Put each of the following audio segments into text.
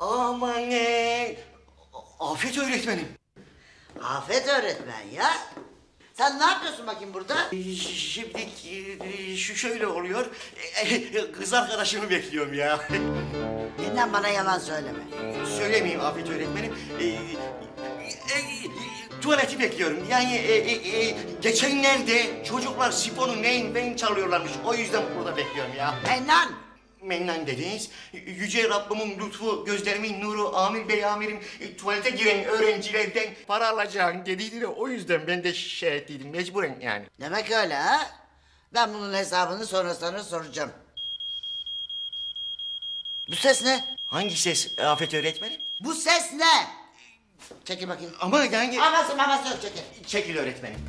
Aman ne? Afet öğretmenim. Afet öğretmen ya. Sen ne yapıyorsun bakayım burada? Şimdi e, şu şöyle oluyor. E, Kız arkadaşımı bekliyorum ya. Yeniden bana yalan söyleme. Söylemeyeyim Afet öğretmenim. E, e, e, tuvaleti bekliyorum. Yani e, e, e, geçenlerde çocuklar sifonu neyin neyin çalıyorlarmış. O yüzden burada bekliyorum ya. Mennan. Mennan dediniz. Yüce Rabbimin lütfu, gözlerimin nuru, Amir Bey amirim e, tuvalete giren öğrencilerden para alacağım dediydi de o yüzden ben de şey ettiydim mecburen yani. Demek öyle ha? Ben bunun hesabını sonra sana soracağım. Bu ses ne? Hangi ses Afet öğretmenim? Bu ses ne? Çekil bakayım. Ama yani... Aması maması yok çekil. Çekil öğretmenim.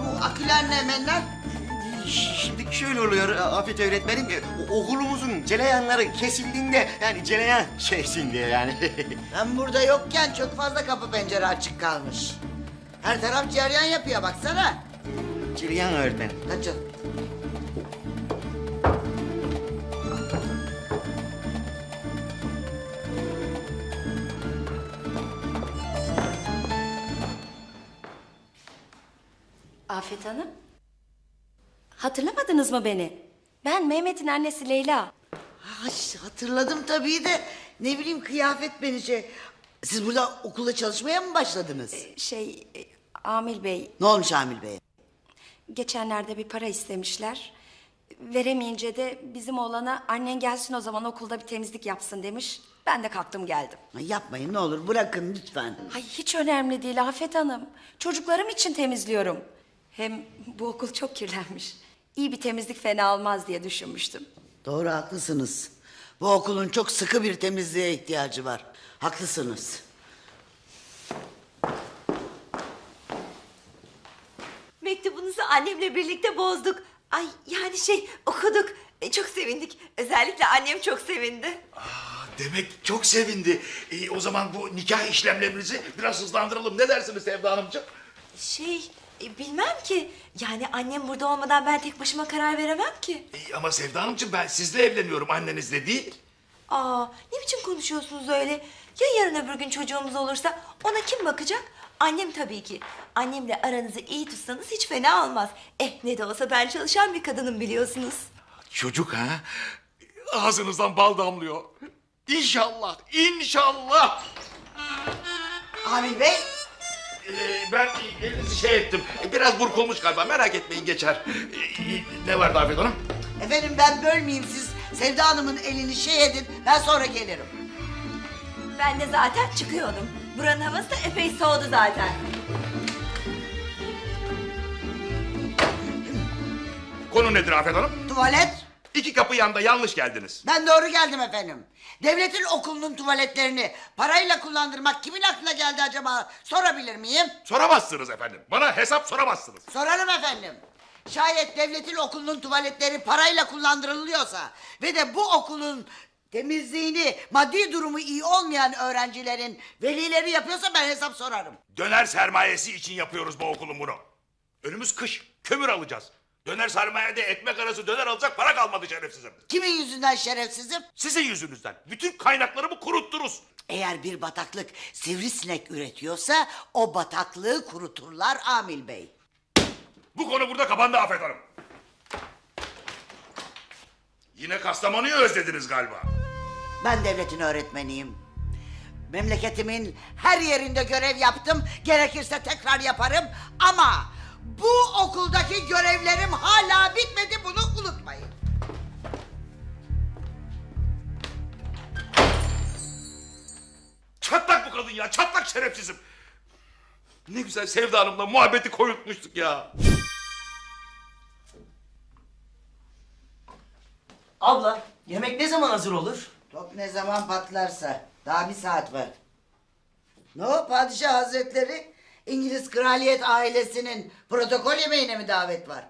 Bu aküler ne Mennan? Şimdi şöyle oluyor Afet öğretmenim. e, Okulumuzun celeyanları kesildiğinde yani celeyan şeysin diye yani. Ben burada yokken çok fazla kapı pencere açık kalmış. Her taraf ceryan yapıyor baksana. Celeyan öğretmenim. Kaçın. Afet Hanım. Hatırlamadınız mı beni? Ben Mehmet'in annesi Leyla. Ay, hatırladım tabii de ne bileyim kıyafet beni şey. Siz burada okulda çalışmaya mı başladınız? Şey, e, Amil Bey Ne olmuş Amil Bey? geçenlerde bir para istemişler. Veremeyince de bizim oğlana annen gelsin o zaman okulda bir temizlik yapsın demiş. Ben de kalktım geldim. Ay, Yapmayın ne olur bırakın lütfen. Ay hiç önemli değil Afet Hanım. Çocuklarım için temizliyorum. Hem bu okul çok kirlenmiş. İyi bir temizlik fena olmaz diye düşünmüştüm. Doğru haklısınız. Bu okulun çok sıkı bir temizliğe ihtiyacı var. Haklısınız. Mektubunuzu annemle birlikte bozduk. Ay yani şey okuduk. E, çok sevindik. Özellikle annem çok sevindi. Demek çok sevindi. Ee, o zaman bu nikah işlemlerimizi biraz hızlandıralım. Ne dersiniz Sevda Hanımcığım? Şey e, bilmem ki. Yani annem burada olmadan ben tek başıma karar veremem ki. Ee, ama Sevda Hanımcığım ben sizle evleniyorum annenizle değil. Aa ne biçim konuşuyorsunuz öyle? Ya yarın öbür gün çocuğumuz olursa ona kim bakacak? Annem tabii ki. Annemle aranızı iyi tutsanız hiç fena olmaz. Eh ne de olsa ben çalışan bir kadınım biliyorsunuz. Çocuk ha? Ağzınızdan bal damlıyor. İnşallah, inşallah. Amil Bey Ee, ben elinizi şey ettim. Biraz burkulmuş galiba merak etmeyin geçer. Ee, ne vardı Afet Hanım? efendim ben bölmeyeyim siz Sevda Hanım'ın elini şey edin ben sonra gelirim. Ben de zaten çıkıyordum. Buranın havası da epey soğudu zaten. Konu nedir Afet Hanım? Tuvalet İki kapı yanda yanlış geldiniz. ben doğru geldim efendim. Devletin okulunun tuvaletlerini parayla kullandırmak kimin aklına geldi acaba sorabilir miyim? Soramazsınız efendim. Bana hesap soramazsınız. Sorarım efendim. Şayet devletin okulunun tuvaletleri parayla kullandırılıyorsa ve de bu okulun temizliğini maddi durumu iyi olmayan öğrencilerin velileri yapıyorsa ben hesap sorarım. Döner sermayesi için yapıyoruz bu okulun bunu. Önümüz kış. Kömür alacağız. Döner sermayede ekmek arası döner alacak para kalmadı şerefsizim. Kimin yüzünden şerefsizim? Sizin yüzünüzden. Bütün kaynaklarımı kuruttunuz. Eğer bir bataklık sivrisinek üretiyorsa o bataklığı kuruturlar Amil Bey. Bu konu burada kapandı Afet Hanım. Yine Kastamonu'yu özlediniz galiba. Ben devletin öğretmeniyim. Memleketimin her yerinde görev yaptım. Gerekirse tekrar yaparım. Ama bu okuldaki görevlerim hala bitmedi bunu unutmayın. Çatlak bu kadın ya. Çatlak şerefsizim. Ne güzel Sevda Hanım'la muhabbeti koyutmuştuk ya. Abla, yemek ne zaman hazır olur? Top ne zaman patlarsa. Daha bir saat var. Ne o padişah hazretleri? İngiliz kraliyet ailesinin protokol yemeğine mi davet var?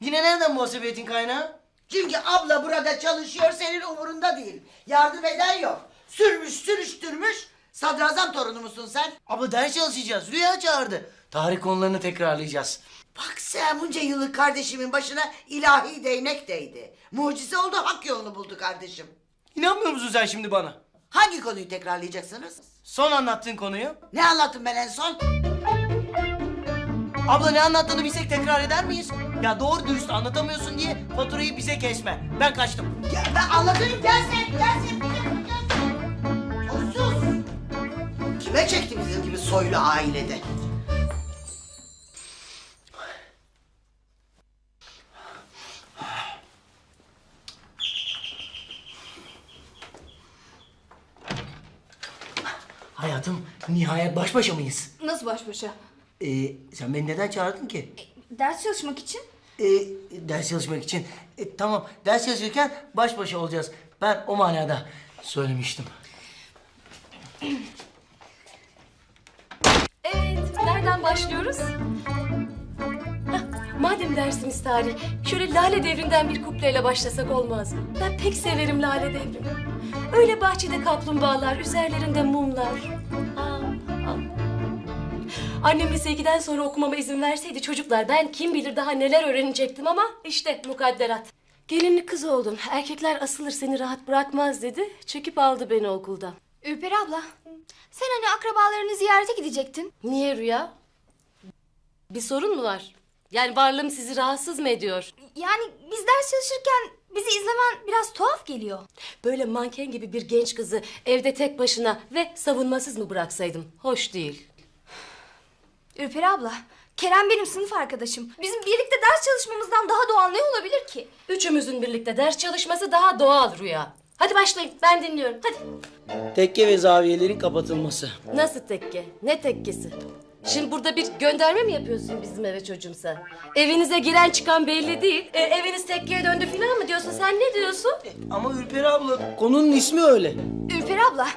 Yine nereden muhasebiyetin kaynağı? Çünkü abla burada çalışıyor senin umurunda değil. Yardım eden yok. Sürmüş sürüştürmüş. Sadrazam torunu musun sen? Abla ders çalışacağız. Rüya çağırdı. Tarih konularını tekrarlayacağız. Bak sen bunca yıllık kardeşimin başına ilahi değnek değdi. Mucize oldu hak yolunu buldu kardeşim. İnanmıyor musun sen şimdi bana? Hangi konuyu tekrarlayacaksınız? Son anlattığın konuyu. Ne anlattım ben en son? Abla ne anlattığını bilsek tekrar eder miyiz? Ya doğru dürüst anlatamıyorsun diye faturayı bize kesme. Ben kaçtım. Ya ben anlatayım gel sen gel sen. Gel sen. Sus. Kime çekti bizim gibi soylu ailede? Hayatım nihayet baş başa mıyız? Nasıl baş başa? Ee, sen beni neden çağırdın ki? Ders çalışmak için. Ee, ders çalışmak için. E, tamam ders çalışırken baş başa olacağız. Ben o manada söylemiştim. Evet, nereden başlıyoruz? Hah, madem dersimiz tarih, şöyle Lale Devri'nden bir kupleyle başlasak olmaz mı? Ben pek severim Lale Devri'ni. Öyle bahçede kaplumbağalar, üzerlerinde mumlar. Annem lise 2'den sonra okumama izin verseydi çocuklar ben kim bilir daha neler öğrenecektim ama işte mukadderat. Gelinli kız oldum. Erkekler asılır seni rahat bırakmaz dedi. Çekip aldı beni okuldan. Ürperi abla. Sen hani akrabalarını ziyarete gidecektin. Niye Rüya? Bir sorun mu var? Yani varlığım sizi rahatsız mı ediyor? Yani biz ders çalışırken bizi izlemen biraz tuhaf geliyor. Böyle manken gibi bir genç kızı evde tek başına ve savunmasız mı bıraksaydım? Hoş değil. Ürperi abla. Kerem benim sınıf arkadaşım. Bizim birlikte ders çalışmamızdan daha doğal ne olabilir ki? Üçümüzün birlikte ders çalışması daha doğal Rüya. Hadi başlayın ben dinliyorum hadi. Tekke ve zaviyelerin kapatılması. Nasıl tekke? Ne tekkesi? Şimdi burada bir gönderme mi yapıyorsun bizim eve çocuğum sen? Evinize giren çıkan belli değil. E, eviniz tekkeye döndü falan mı diyorsun? Sen ne diyorsun? Ama Ürperi abla konunun ismi öyle. Ürperi abla.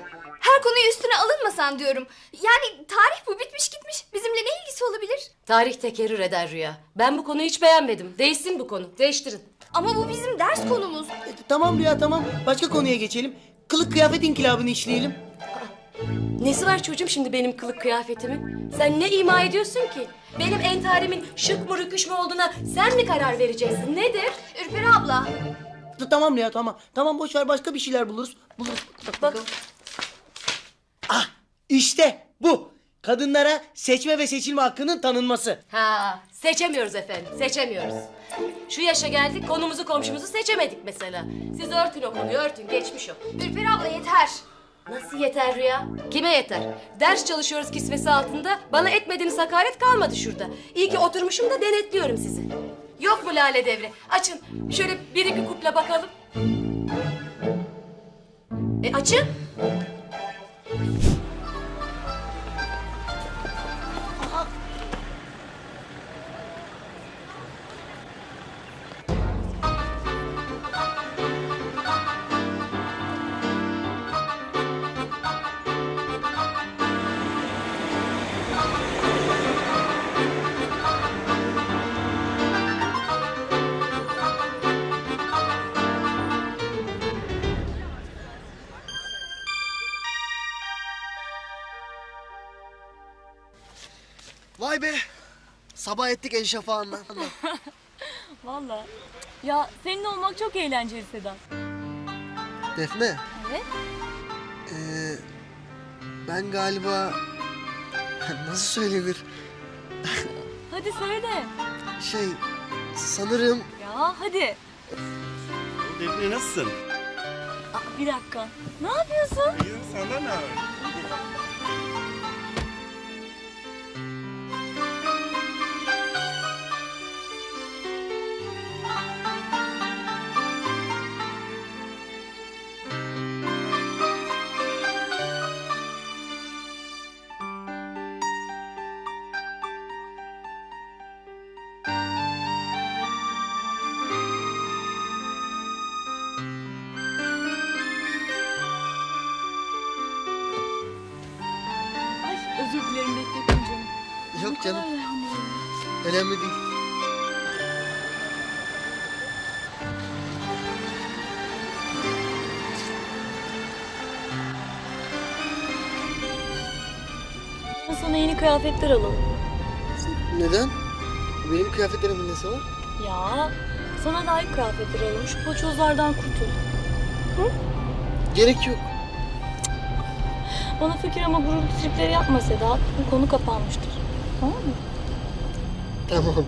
Her konuyu üstüne alınmasan diyorum. Yani tarih bu bitmiş gitmiş. Bizimle ne ilgisi olabilir? Tarih tekerrür eder Rüya. Ben bu konuyu hiç beğenmedim. Değişsin bu konu. Değiştirin. Ama bu bizim ders konumuz. E, tamam Rüya tamam. Başka konuya geçelim. Kılık kıyafet inkılabını işleyelim. Nesi var çocuğum şimdi benim kılık kıyafetimin? Sen ne ima ediyorsun ki? Benim entarimin şık mı rüküş mü olduğuna sen mi karar vereceksin? Nedir? Ürperi abla. Tamam Rüya tamam. Tamam boş ver başka bir şeyler buluruz. Buluruz. Bak Ah işte bu. Kadınlara seçme ve seçilme hakkının tanınması. ha seçemiyoruz efendim seçemiyoruz. Şu yaşa geldik konumuzu komşumuzu seçemedik mesela. Siz örtün o konuyu örtün geçmiş yok. Ürperi abla yeter. Nasıl yeter Rüya? Kime yeter? Ders çalışıyoruz kisvesi altında. Bana etmediğiniz hakaret kalmadı şurada. İyi ki oturmuşum da denetliyorum sizi. Yok mu lale devri? Açın. Şöyle bir iki kuple bakalım. E açın. Sabah ettik el şafağında. Valla. Ya seninle olmak çok eğlenceli Sedat. Defne. Evet. Ee, ben galiba... Nasıl söylenir? Hadi söyle. Şey, sanırım... Ya hadi. Defne nasılsın? Aa, bir dakika. Ne yapıyorsun? İyiyim senden ne haber? Kıyafetler alalım. Neden? Benim kıyafetlerimin nesi var? Ya sana layık kıyafetler alalım. Şu paçozlardan kurtul. Gerek yok. Bana fikir ama gurur tripleri yapma Sedat. Bu konu kapanmıştır. Tamam mı? Tamam.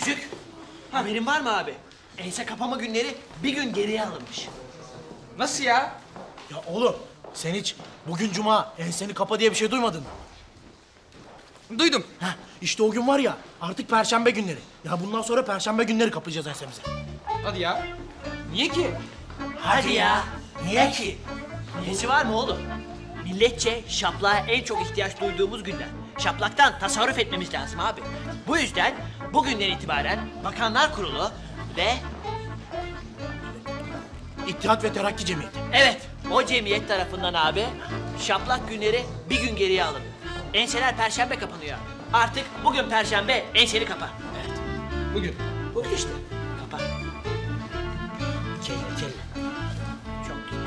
Çocuk, haberin var mı abi? Ense kapama günleri bir gün geriye alınmış. Nasıl ya? Ya oğlum sen hiç bugün cuma enseni kapa diye bir şey duymadın mı? Duydum. Heh, işte o gün var ya artık perşembe günleri. Ya bundan sonra perşembe günleri kapayacağız ensemize. Hadi ya. Niye ki? Hadi ya. Niye ki? Niyesi var mı oğlum? Milletçe şaplığa en çok ihtiyaç duyduğumuz günler. Şaplaktan tasarruf etmemiz lazım abi. Bu yüzden bugünden itibaren Bakanlar Kurulu ve İttihat ve Terakki Cemiyeti. evet o cemiyet tarafından abi şaplak günleri bir gün geriye alın. Enseler perşembe kapanıyor. Artık bugün perşembe enseni kapa. Evet. Bugün. Bugün işte. Kapa. Kelle kelle. Çok güzel.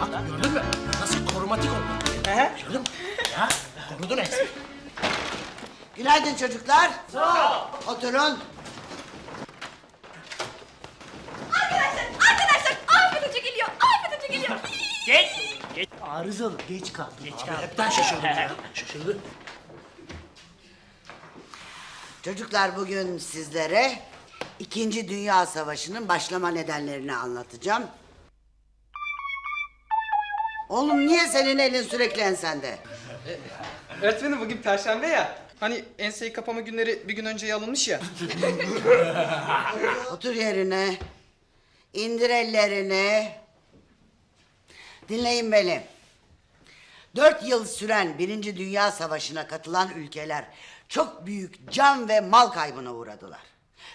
Bak gördün mü? Nasıl korumatik oldu? He? Gördün mü? Ya korudun enseyi. Günaydın çocuklar. Sağ ol. Oturun. Arkadaşlar, arkadaşlar Afet Hoca geliyor. Afet Hoca geliyor. Geç. Geç. Arızalı geç kaldı. Geç Abi, kaldı. Hepten şaşırdım ya. Şaşırdı. Çocuklar bugün sizlere İkinci Dünya Savaşı'nın başlama nedenlerini anlatacağım. Oğlum niye senin elin sürekli ensende? Öğretmenim bugün perşembe ya. Hani enseyi kapama günleri bir gün önceye alınmış ya. Otur yerine. İndir ellerini. Dinleyin beni. Dört yıl süren Birinci Dünya Savaşı'na katılan ülkeler çok büyük can ve mal kaybına uğradılar.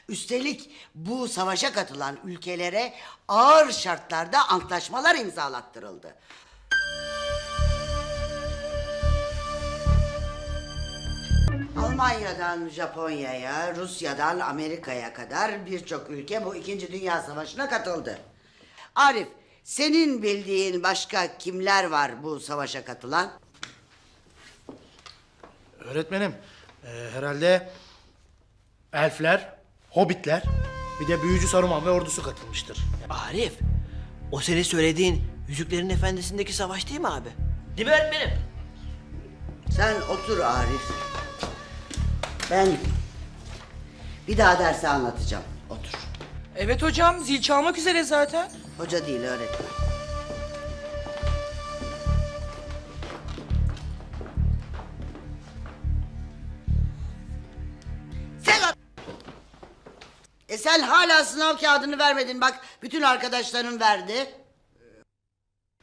Üstelik bu savaşa katılan ülkelere ağır şartlarda antlaşmalar imzalattırıldı. Almanya'dan Japonya'ya, Rusya'dan Amerika'ya kadar birçok ülke bu İkinci Dünya Savaşı'na katıldı. Arif, senin bildiğin başka kimler var bu savaşa katılan? Öğretmenim e, herhalde elfler, hobbitler bir de büyücü Saruman ve ordusu katılmıştır. Arif, o senin söylediğin Yüzüklerin Efendisi'ndeki savaş değil mi abi? Değil mi öğretmenim? Sen otur Arif. Ben bir daha dersi anlatacağım. Otur. Evet hocam zil çalmak üzere zaten. Hoca değil öğretmen. Sen E sen hala sınav kağıdını vermedin bak bütün arkadaşların verdi.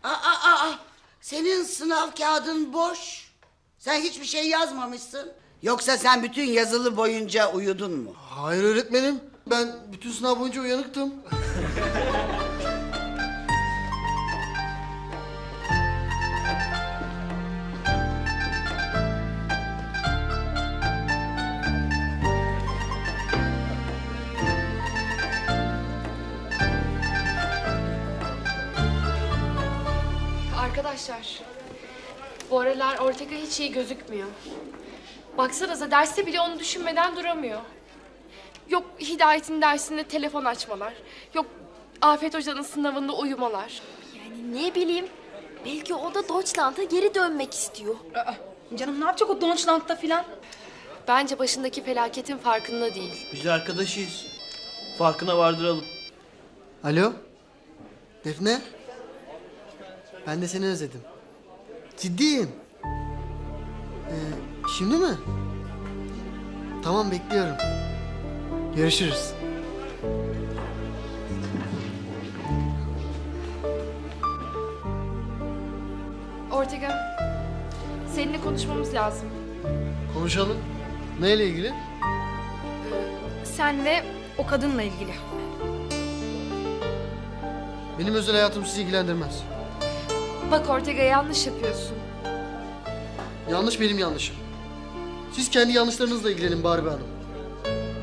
Aa, aa, aa, senin sınav kağıdın boş. Sen hiçbir şey yazmamışsın. Yoksa sen bütün yazılı boyunca uyudun mu? Hayır öğretmenim. Ben bütün sınav boyunca uyanıktım. Arkadaşlar, bu aralar Ortega hiç iyi gözükmüyor. Baksanıza derste bile onu düşünmeden duramıyor. Yok Hidayet'in dersinde telefon açmalar. Yok Afet Hoca'nın sınavında uyumalar. Yani ne bileyim. Belki o da Deutschland'a geri dönmek istiyor. Canım ne yapacak o Deutschland'da filan? Bence başındaki felaketin farkında değil. Biz arkadaşıyız. Farkına vardıralım. Alo? Defne? Ben de seni özledim. Ciddiyim. Ee, Şimdi mi? Tamam bekliyorum. Görüşürüz. Ortega, seninle konuşmamız lazım. Konuşalım. Neyle ilgili? Ee, Sen ve o kadınla ilgili. Benim özel hayatım sizi ilgilendirmez. Bak Ortega yanlış yapıyorsun. Yanlış benim yanlışım. Siz kendi yanlışlarınızla ilgilenin Barbie Hanım.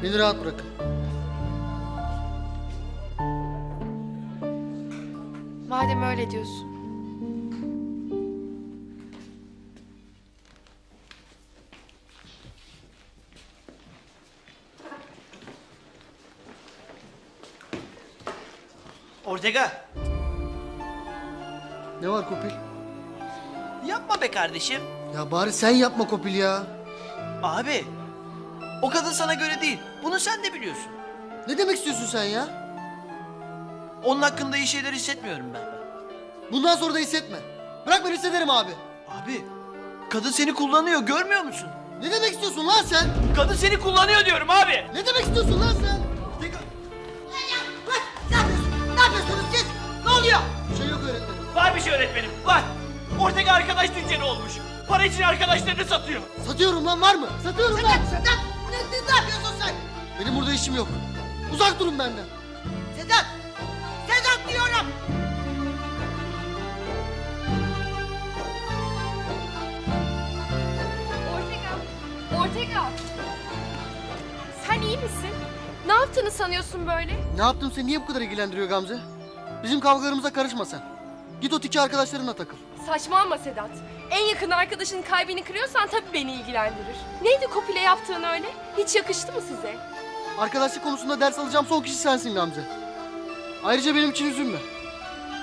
Beni rahat bırakın. Madem öyle diyorsun. Ortega Ne var Kopil? yapma be kardeşim. Ya bari sen yapma Kopil ya. Abi o kadın sana göre değil. Bunu sen de biliyorsun. Ne demek istiyorsun sen ya? Onun hakkında iyi şeyler hissetmiyorum ben. Bundan sonra da hissetme. Bırak ben hissederim abi. Abi kadın seni kullanıyor görmüyor musun? Ne demek istiyorsun lan sen? Kadın seni kullanıyor diyorum abi. Ne demek istiyorsun lan sen? Ne yapıyorsunuz? Ne yapıyorsunuz siz? Ne oluyor? Bir şey yok öğretmenim. Var bir şey öğretmenim var. Ortega arkadaş tüccarı olmuş. Para için arkadaşlarını satıyor. Satıyorum lan var mı? Satıyorum lan. Sedat, Sedat! Ne, ne, ne yapıyorsun sen? Benim burada işim yok. Uzak durun benden. Sedat! Sedat diyorum! Ortega, Ortega. Sen iyi misin? Ne yaptığını sanıyorsun böyle? Ne yaptım seni niye bu kadar ilgilendiriyor Gamze? Bizim kavgalarımıza karışma sen. Git o tiki arkadaşlarınla takıl. Saçmalama Sedat. En yakın arkadaşının kalbini kırıyorsan tabii beni ilgilendirir. Neydi Kopil'e yaptığın öyle? Hiç yakıştı mı size? Arkadaşlık konusunda ders alacağım son kişi sensin Gamze. Ayrıca benim için üzülme.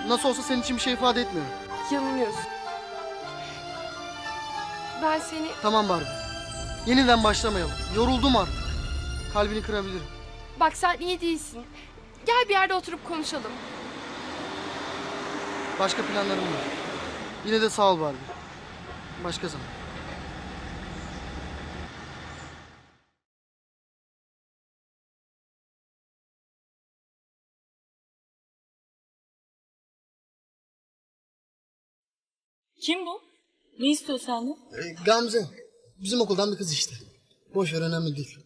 Nasıl olsa senin için bir şey ifade etmiyorum. Yanılıyorsun. Ben seni... Tamam Barbie. Yeniden başlamayalım. Yoruldum artık. Kalbini kırabilirim. Bak sen iyi değilsin. Gel bir yerde oturup konuşalım. Başka planlarım var. Yine de sağ ol Barbie. Başka zaman. Kim bu? Ne istiyor senden? Ee, Gamze. Bizim okuldan bir kız işte. Boş ver önemli değil.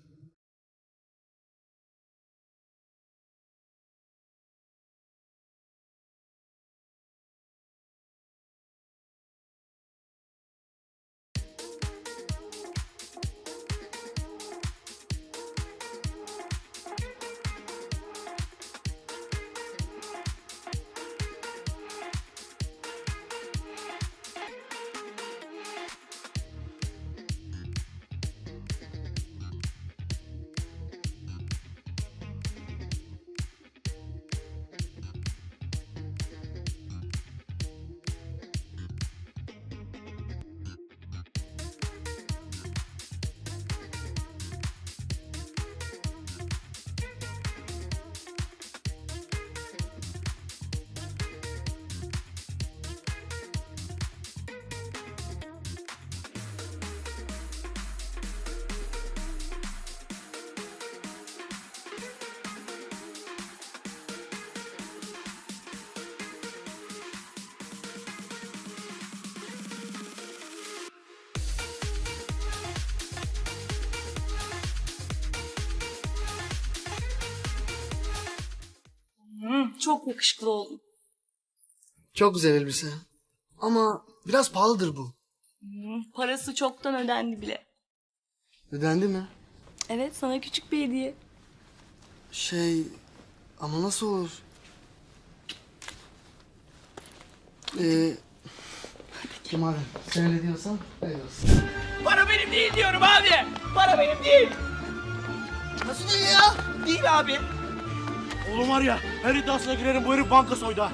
Hı, çok yakışıklı oldun. Çok güzel elbise. Ama biraz pahalıdır bu. Hı, parası çoktan ödendi bile. Ödendi mi? Evet sana küçük bir hediye. Şey... Ama nasıl olur? Ee... Madem sen öyle diyorsan öyle olsun. Para benim değil diyorum abi. Para benim değil. Nasıl değil ya? Değil abi. Oğlum var ya her iddiasına girerim bu herif banka soydu ha.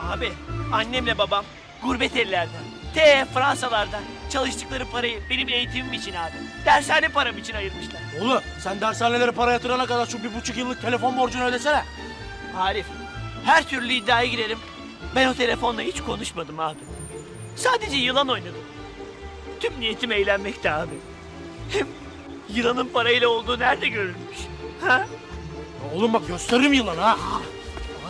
Abi annemle babam gurbet ellerde. T Fransalarda çalıştıkları parayı benim eğitimim için abi. Dershane param için ayırmışlar. Oğlum sen dershanelere para yatırana kadar şu bir buçuk yıllık telefon borcunu ödesene. Arif her türlü iddiaya girerim. Ben o telefonla hiç konuşmadım abi. Sadece yılan oynadım. Tüm niyetim eğlenmekti abi. Hem yılanın parayla olduğu nerede görülmüş? Ha? Oğlum bak gösteririm yılan ha.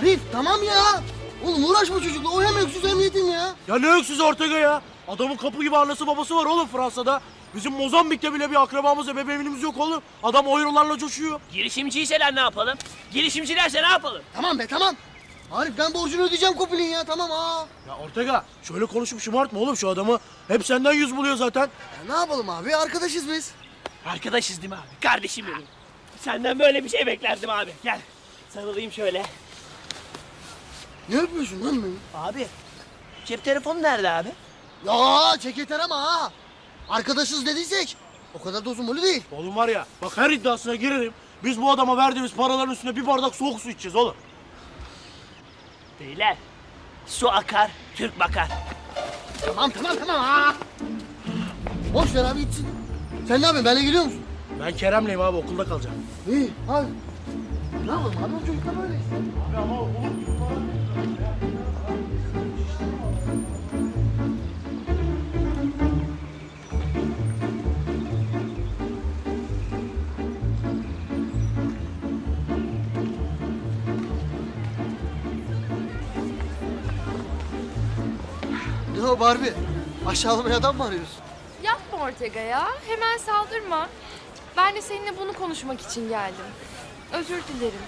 Arif tamam ya. Oğlum uğraşma çocukla. O hem öksüz hem yetim ya. Ya ne öksüz Ortega ya? Adamın kapı gibi annesi babası var oğlum Fransa'da. Bizim Mozambik'te bile bir akrabamız, ebeveynimiz yok oğlum. Adam oyunlarla coşuyor. Girişimciyseler ne yapalım? Girişimcilerse ne yapalım? Tamam be tamam. Arif ben borcunu ödeyeceğim Kopil'in ya tamam aa. Ya Ortega şöyle konuşup şımartma oğlum şu adamı. Hep senden yüz buluyor zaten. Ya ne yapalım abi arkadaşız biz. Arkadaşız değil mi abi? Kardeşim benim. Senden böyle bir şey beklerdim abi. Gel. Sarılayım şöyle. Ne yapıyorsun lan beni? Abi cep telefonu nerede abi? Ya çek yeter ama ha. Arkadaşız dediysek o kadar da uzun değil. Oğlum var ya bak her iddiasına girerim. Biz bu adama verdiğimiz paraların üstüne bir bardak soğuk su içeceğiz oğlum. Beyler su akar, Türk bakar. Tamam tamam tamam ha. Boş ver abi gitsin. Sen ne yapıyorsun benimle geliyor musun? Ben Kerem'leyim abi okulda kalacağım. İyi hadi. Ne yapalım abi o çocuklar böyle işte. Abi ama Ne o Barbie? Aşağılamaya adam mı arıyorsun? Yapma Ortega ya. Hemen saldırma. Ben de seninle bunu konuşmak için geldim. Özür dilerim.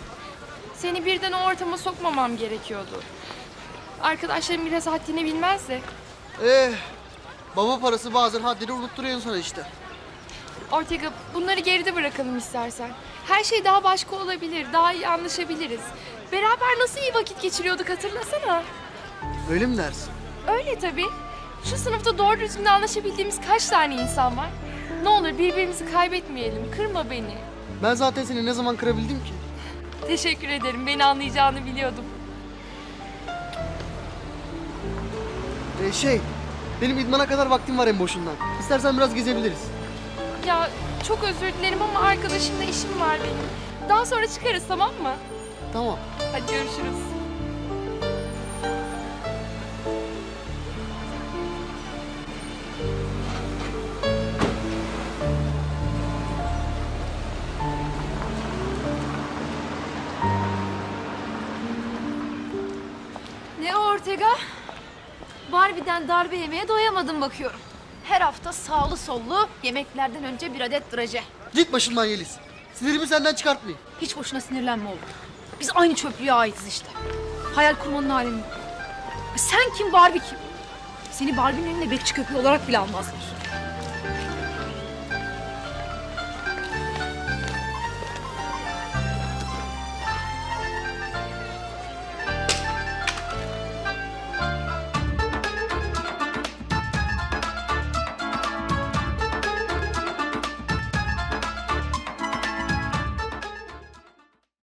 Seni birden o ortama sokmamam gerekiyordu. Arkadaşlarım biraz haddini bilmez de. Eh, baba parası bazen haddini unutturuyor insana işte. Ortega bunları geride bırakalım istersen. Her şey daha başka olabilir. Daha iyi anlaşabiliriz. Beraber nasıl iyi vakit geçiriyorduk hatırlasana. Öyle mi dersin? Öyle tabii. Şu sınıfta doğru düzgün anlaşabildiğimiz kaç tane insan var? Ne olur birbirimizi kaybetmeyelim. Kırma beni. Ben zaten seni ne zaman kırabildim ki? Teşekkür ederim. Beni anlayacağını biliyordum. Ee, şey, benim idmana kadar vaktim var en boşundan. İstersen biraz gezebiliriz. Ya çok özür dilerim ama arkadaşımla işim var benim. Daha sonra çıkarız tamam mı? Tamam. Hadi görüşürüz. Ne o Ortega? Barbie'den darbe yemeye doyamadım bakıyorum. Her hafta sağlı sollu yemeklerden önce bir adet draje. Git başımdan Yeliz. Sinirimi senden çıkartmayayım. Hiç boşuna sinirlenme oğlum. Biz aynı çöplüğe aitiz işte. Hayal kurmanın alemi. Sen kim Barbie kim? Seni Barbie'nin elinde bekçi köpeği olarak bile almazlar.